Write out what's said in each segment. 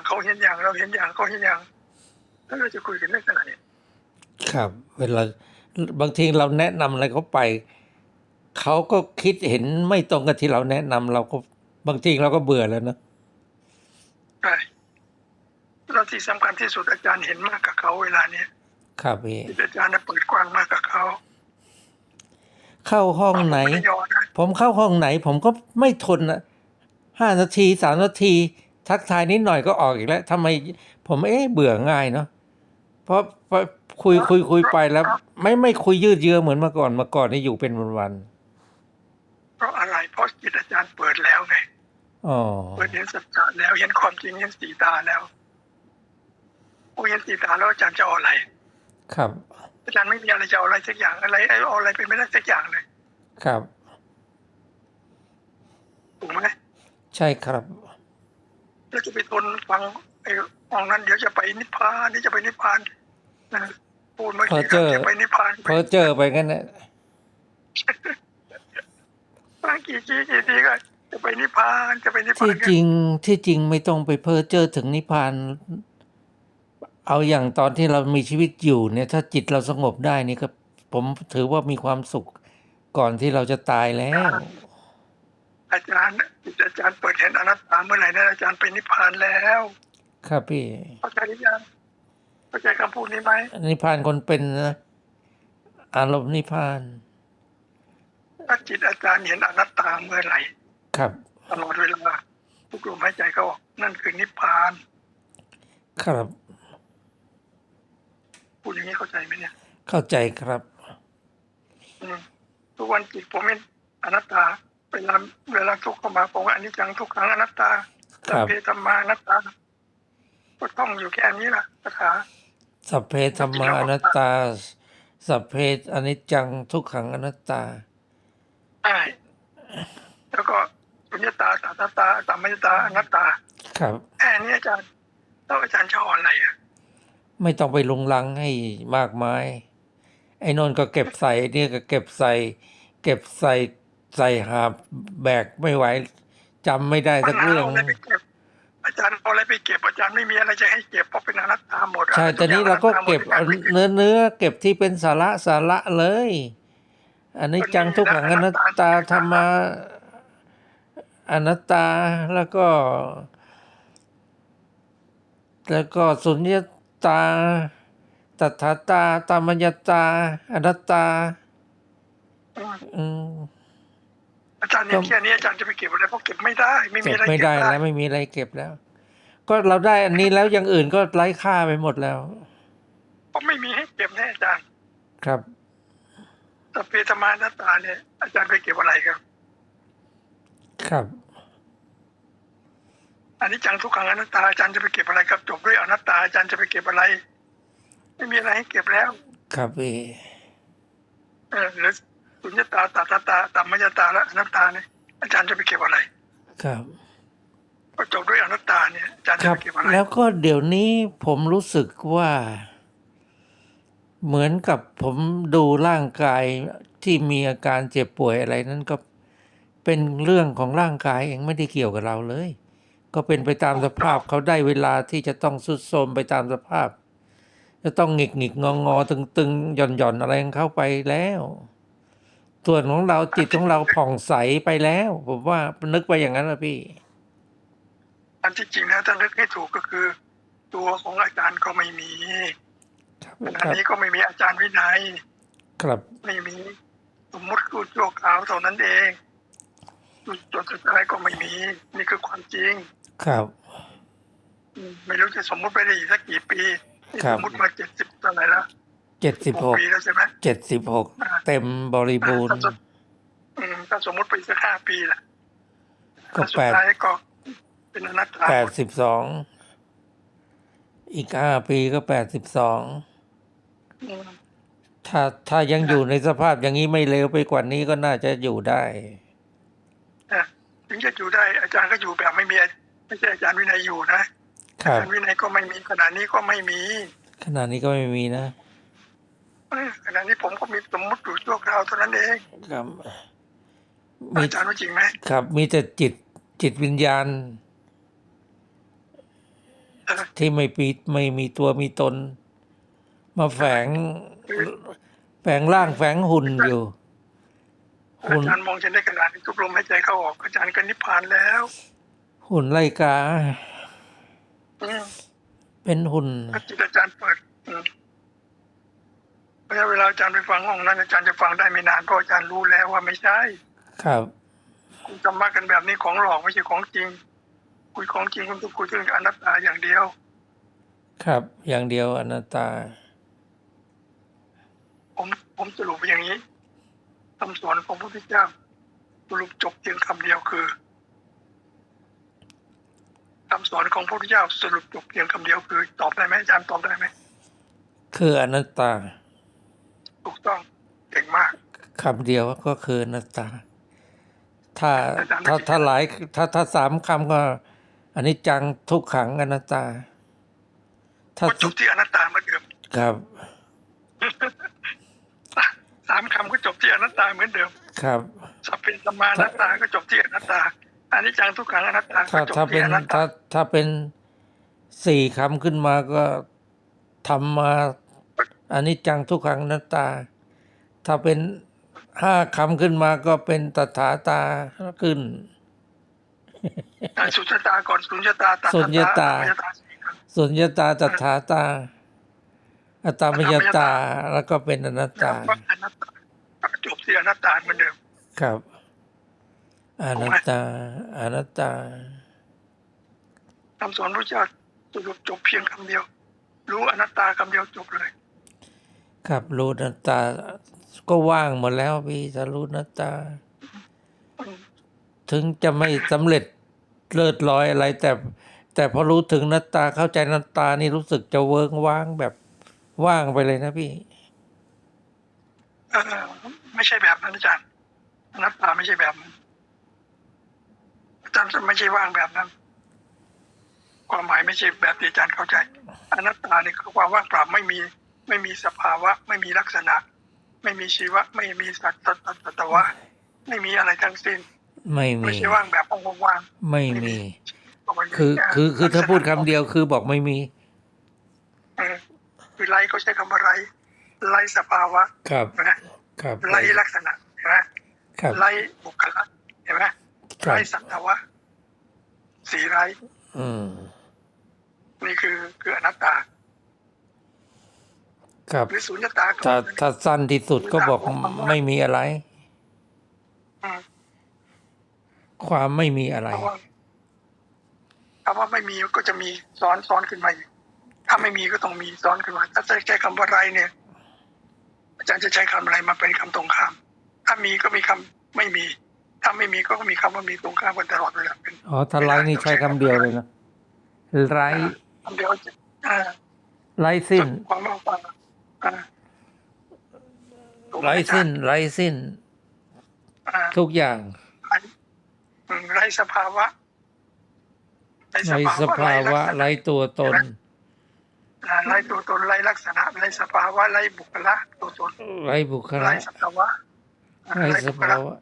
อย่างเขาเห็นอย่างเราเห็นอย่างเขาเห็นอย่างแล้วเราจะคุยกันได้ขนาดไหนครับ เวลาบางทีเราแนะนำอะไรเขาไป เขาก็คิดเห็นไม่ตรงกับที่เราแนะนำเราก็บางทีเราก็เบื่อแล้วนะใช่แล้วที่สำคัญที่สุดอาจารย์เห็นมากกับเขาเวลาเนี้ยครับพี่ที่อาจารย์น่ะเปิดกว้างมากกับเขาเข้าห้องไหนผมม่ด้ยอนะผมเข้าห้องไหน ผมก็ไม่ทนนะห้านาทีสามนาที ทักทายนิดหน่อยก็ออกอีกแล้วทำไมผมเอ๊ะเบื่อง่ายเนาะเพราะเพราะคุยคุยคุยไปแล้ว ไม่ไม่คุยยืดเยื้อเหมือนเมื่อก่อนเมื่อก่อนนี่อยู่เป็นวันเพราะอะไรเพราะจิตอาจารย์เปิดแล้วไงๆอ๋อเปิดเห็นสัจจะแล้วเห็นความจริงเห็นสีตาแล้วโอ้เห็นสีตาแล้วอาจารย์จะเอาอะไร ครับอาจารย์ไม่มีอะไรจะเอาอะไรสักอย่างอะไรเอาอะไรไปไม่ได้สักอย่างเลย ครับถูกไหมใช่ครับ แล้วจะไปทนฟังไอ้มองนั้นเดี๋ยวจะไปนิพพานเดี๋ยวจะไปนิพพานนะพูดเมื่อกี้พอเจอจะไปนิพพานเพอเจอไปกันนะฟังกี่ทีกี่ทีก็จะไปนิพพานจะไปนิพพาที่นจริงที่จริงไม่ต้องไปเพ้อเจอถึงนิพพาน เอาอย่างตอนที่เรามีชีวิตอยู่เนี่ย ถ้าจิตเราสงบได้นี่ก็ผมถือว่ามีความสุขก่อนที่เราจะตายแล้ว อาจารย์ อาจารย์เปิดเห็นอนัตตาเมื่อไหร่นะอาจารย์ไปนิพพานแล้ว ครับพี่เข้าใจหรือยังเข้าใจคำพูดนี้ไหมนิพพานคนเป็นนะอารมณ์นิพพานถ้าจิตอาจารย์เห็นอนัตตาเมื่อไหร่ ครับ ตลอดเวลาทุกลมหายใจเขาออกนั่นคือนิพพาน ครับพูดอย่างนี้เข้าใจไหมเนี่ย เข้าใจครับอืมทุกวันจิตผมเห็นอนัตตา เวลาเวลาทุกข์เข้ามาผมว่าอนิจจังทุกขังอนัตตาครับสัพเพธรรมาอนัตตาก็ท่องอยู่แค่นี้ล่ะคาถาสัพเพธรรมาอนัตตา สัพเพอนิจจังทุกขังอนัตตาใช่แล้วก็สุญญตาตาตาตาตามยตาอนัตตา ครับแค่นี้อาจารย์แล้วอาจารย์จะเอาอะไรอะไม่ต้องไปลุงลังให้มากมาย ไอ้นนก็เก็บใส่เนี่ยก็เก็บใส่ เก็บใส่ ใส่หาบแบกไม่ไหวจำไม่ได้สักเรื่องาอะไรไปเก็บอาจารย์เอาอะไรไปเก็บอาจารย์ไม่มีอะไรจะให้เก็บเพราะเป็นอนัตตาหมดอะใช่แต่นี้เราก็เก็บเอาเนื้อเนื้อเก็บที่เป็นสาระสาระเลย อันนี้จังทุกขังอนัตตาธรรมาอนัตตาแล้วก็ แล้วก็สุญญตาตถาตาตามยตา อนัตตา อืม อืมอาจารย์เนี่ยแค่นี้อาจารย์จะไปเก็บอะไรเพราะเก็บไม่ได้ไม่มีเก็บอะไรไม่เก็บได้แล้วไม่มีอะไรเก็บแล้ว ก็เราได้อันนี้แล้วอย่างอื่นก็ไร้ค่าไปหมดแล้ว เพราะไม่มีให้เก็บแน่อาจารย์ครับแต่เพธรรมานัตตาเนี่ย อาจารย์ไปเก็บอะไรครับ ครับ อันนี้จังทุกขังอนัตตาอาจารย์จะไปเก็บอะไรครับจบด้วยอนัตตาอาจารย์จะไปเก็บอะไร ไม่มีอะไรให้เก็บแล้ว ครับพี่เออหรือ สุญญตาตาตาตาตามยตาและอนัตตาเนี่ยอาจารย์จะไปเก็บอะไร ครับก็จบด้วยอนัตตาเนี่ยอาจารย์คจะรับ ไปเก็บอะไรแล้วก็เดี๋ยวนี้ผมรู้สึกว่า เหมือนกับผมดูร่างกายที่มีอาการเจ็บป่วยอะไรนั้นก็เป็นเรื่องของร่างกายเองไม่ได้เกี่ยวกับเราเลย ก็เป็นไปตามสภาพเขาได้เวลาที่จะต้องสุดโทรมไปตามสภาพ จะต้องหงิกหงิกงองอตึงตึงหย่อนหย่อนอะไรของเข้าไปแล้ว ส่วนของเราจิตของเราผ่องใสไปแล้ว ผมว่านึกไปอย่างนั้นนะพี่ อันที่จริงแล้วถ้านึกให้ถูกก็คือ ตัวของอาจารย์ก็ไม่มีครับอันครับนี้ก็ไม่มีอาจารย์วินัย ครับไม่มีสมมติกูชั่วคราวเท่านั้นเองจนสุดท้ายก็ไม่มี นี่คือความจริง ครับอืมไม่รู้จะสมมติไปได้อีกสักกี่ปีนี่ครับสมมติมาเจ็ดสิบเท่าไหร่ละ เจ็ดสิบหกปีแล้วใช่ไหมเจ็ดสิบหกเต็มบริบูรณ์อืมถ้าสมมติไปสักห้าปีล่ะก็สุแปดดท้ายก็เป็นอนัตตาแปดสิบสองอีกห้าปีก็แปดสิบสองอืมถ้าถ้ายังอยู่ในสภาพอย่างนี้ไม่เลวไปกว่านี้ก็น่าจะอยู่ได้นะถึงจะอยู่ได้อาจารย์ก็อยู่แบบไม่มีไม่ใช่อาจารย์วินัยอยู่นะครับอาจารย์วินัยก็ไม่มีขณะนี้ก็ไม่มีขนาดนี้ก็ไม่มีนะเออ ขณะนี้ผมก็มีสมมติอยู่ชั่วคราวเท่านั้นเองครับมีอาจารย์ว่าจริงไหมครับ มีแต่จิตจิตวิญญาณ ที่ไม่มีไม่มีตัวมีตน มาแฝงแฝงร่างแฝงหุ่นอยู่อาหุ่นจารย์มองจะได้ขนาดนี้ทุกลมหายใจเข้าออกอาจารย์ก็นิพพานแล้ว หุ่นไล่กาอืมเป็นหุ่นถ้าจิตอาจารย์เปิดอืมเพ ราะฉะนั้นเวลาอาจารย์ไปฟังห้องนั้นอาจารย์จะฟังได้ไม่นานเพราะอาจารย์รู้แล้วว่าไม่ใช่ ครับคุณธรรมะกันแบบนี้ของหลอกไม่ใช่ของจริง คุยของจริงคุณต้องคุยเรื่องอนัตตาอย่างเดียว ครับ อย่างเดียวอนัตตา ผมผมสรุปอย่างนี้คำสอนของพระพุทธเจ้าสรุปจบเพียงคำเดียวคือคำสอนของพระพุทธเจ้าสรุปจบเพียงคำเดียวคือ ตอบได้ไหมอาจารย์ตอบได้ไหมคืออนัตตา ถูกต้องเก่งมากคำเดียวก็คืออนัตตา ถ้าอาจารย์ถ้าไม่ถ้าหลายถ้าถ้าสามคำก็อันนี้จังทุกขังอนัตตา ถ้าก็จบที่อนัตตาเหมือนเดิมครับสามคำก็จบที่อนัตตาเหมือนเดิม ครับสัพเพสัมมาอนัตตาก็จบที่อนัตตาอันนี้จังทุกขังอนัตตาถ้าก็จบถ้าที่เป็นอนัตตาถ้าถ้าเป็นสี่คำขึ้นมาก็ทำมา อันนี้จังทุกขังอนัตตา ถ้าเป็นห้าคำขึ้นมาก็เป็นตถาตาขึ้นอะสุญญตาก่อนสุญญตาตาสุญญตาอัปปยตาสี่คำสุญญตาตถาตา อัตตามยตาแล้วก็เป็นอนัตตาแล้วก็อนัตตาก็จบที่อนัตตาเหมือนเดิมครับอนัตตาอนัตตาคำสอนพระเจ้าสรุปจบเพียงคำเดียว รู้อนัตตาคำเดียวจบเลย ครับรู้นัตตา ก็ว่างหมดแล้วพี่ถ้ารู้นัตตา ถึงจะไม่สำเร็จเลิศลอยอะไร แต่ แต่พอรู้ถึงนัตตาเข้าใจนัตตานี่รู้สึกจะเวิ้งว้างแบบว่างไปเลยนะพี่เออไม่ใช่แบบนั้นอาจารย์นัตตาไม่ใช่แบบนั้นอาจารย์ไม่ใช่ว่างแบบนั้น ความหมายไม่ใช่แบบที่อาจารย์เข้าใจอนัตตาเนี่ยคือความว่างเปล่าไม่มี ไม่มีสภาวะ ไม่มีลักษณะ ไม่มีชีวะ ไม่มีสัตว์สัตวะ ไม่มีอะไรทั้งสิ้น ไม่ไม่มีใช่ว่างแบบว่างไม่มีๆก็ไม่มี คือคือคือถ้าพูดคำลักษณะเดียวคือบอกไม่มีเออคือไร้ก็ใช้คำว่าไร้ไร้สภาวะครับนะครับไร้ลักษณะเห็นไหมครับไร้บุคลิกเห็นไหมครับไร้สัตวะสีไร้อืมนี่คือคืออนัตตา ครับ หรือสุญญตาก็ถ้าถ้าสั้นที่สุดก็บอกไม่มีอะไร อืมความไม่มีอะไร เพราะว่าคำว่าไม่มีก็จะมีซ้อนซ้อนขึ้นมาอีกถ้าไม่มีก็ต้องมีซ้อนขึ้นมา ถ้าจะใช้คำว่าไรเนี่ย อาจารย์จะใช้คำอะไรมาเป็นคำตรงข้าม ถ้ามีก็มีคำไม่มี ถ้าไม่มีก็มีคำว่ามีตรงข้ามกันตลอดเวลาเป็นอ๋อถ้าไร้นี่ใช้คำเดียวเลยนะไร้คำเดียวจะอ่าไร้สิ้น ความว่างเปล่า อ่าไร้สิ้นไร้สิ้น อ่าทุกอย่างไร้อืมไร้สภาวะไร้สภาวะไร้ตัวตน อ่าไร้ตัวตนไร้ลักษณะไร้สภาวะไร้บุคละตัวตนไร้บุคไร้ละสัตวะอ่าไร้สบุคภาละ วะ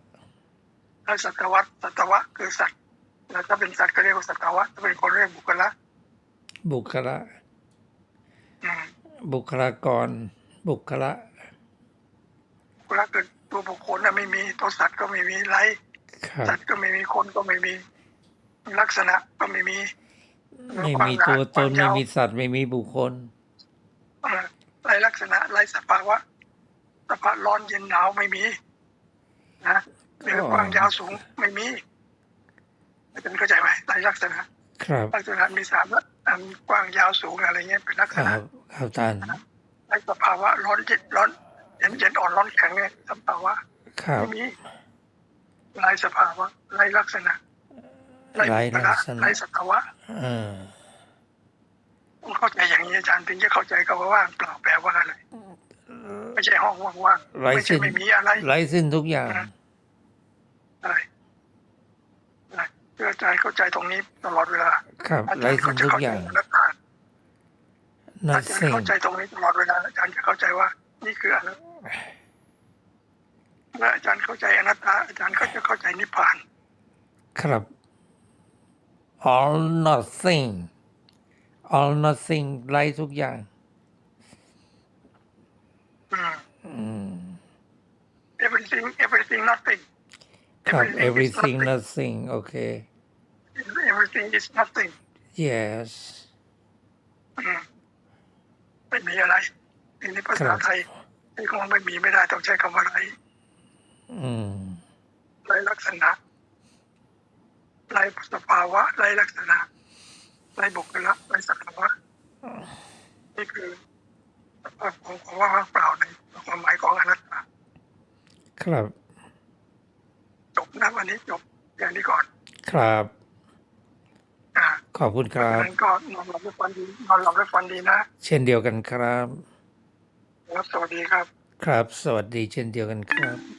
ไร้สัตวะสัตวะคือสัตว์แล้วถ้าเป็นสัตว์ก็เรียกว่าสัตวะถ้าเป็นคนเรียกบุคละบุคละ อืม บุคลากร บุคละบุคละคือตัวบุคคลน่ะไม่มีตัวสัตว์ก็ไม่มีไร้ครับสัตว์ก็ไม่มีคนก็ไม่มี ลักษณะก็ไม่มี ไม่มีตัวตนไม่มีสัตว์ไม่มีบุคคลอ่าไร้ลักษณะไร้สภาวะสภาพร้อนเย็นหนาวไม่มีนะเรือกว้างยาวสูงไม่มีอาจารย์เข้าใจไหมไร้ลักษณะ ครับลักษณะมีสามละ อันกว้างยาวสูงอะไรเงี้ยเป็นลักคษรัณะบครับท่านไร้สภาวะร้อนเย็นร้อนเย็นเย็นอ่อนร้อนแข็งเนี่ยสภาวะครับไม่มีไร้สภาวะไร้ลักษณะไร้บุคลักษณะไร้สภาวะเออต้องเข้าใจอย่างนี้อาจารย์ถึงจะเข้าใจคำว่าว่างเปล่าแปลว่าอะไรไม่ใช่ห้องว่างๆไร้ไม่ใช่สิ้นไม่มีอะไรไร้สิ้นทุกอย่างอะไรอะไร เพื่ออาจารย์เข้าใจตรงนี้ตลอดเวลาครับอาไร้จารย์สิ้ก็นจะทุกเข้าอใจย่างอนัตตานัอาดจารย์สิ่งเข้าใจตรงนี้ตลอดเวลาอาจารย์จะเข้าใจว่า นี่คืออนัตตาเมื่ออาจารย์เข้าใจอนัตตาอาจารย์ก็จะเข้าใจนิพพาน ครับ all nothing all nothing ไร้ทุกอย่างอืมอืม everything everything nothing ครับ is everything nothing. nothing โอเค everything is nothing yes อืมไม่มีอะไรทีนี้ภาครัษาบไทยที่คงไม่มีไม่ได้ต้องใช้คำว่าไรอืมไรลักษณะไรสภาวะไรลักษณะไรบุคลิกไรสภาวะนี่คือสภาพของของว่าว่างเปล่าในความหมายของอนัตตาครับ จบนะวันนี้จบอย่างนี้ก่อน ครับ อ่าขอบคุณครับงั้นก็นอนหลับด้วยฝันดีนอนหลับด้วยฝันดีนะเช่นเดียวกันครับครับสวัสดีครับ ครับ สวัสดีเช่นเดียวกันครับ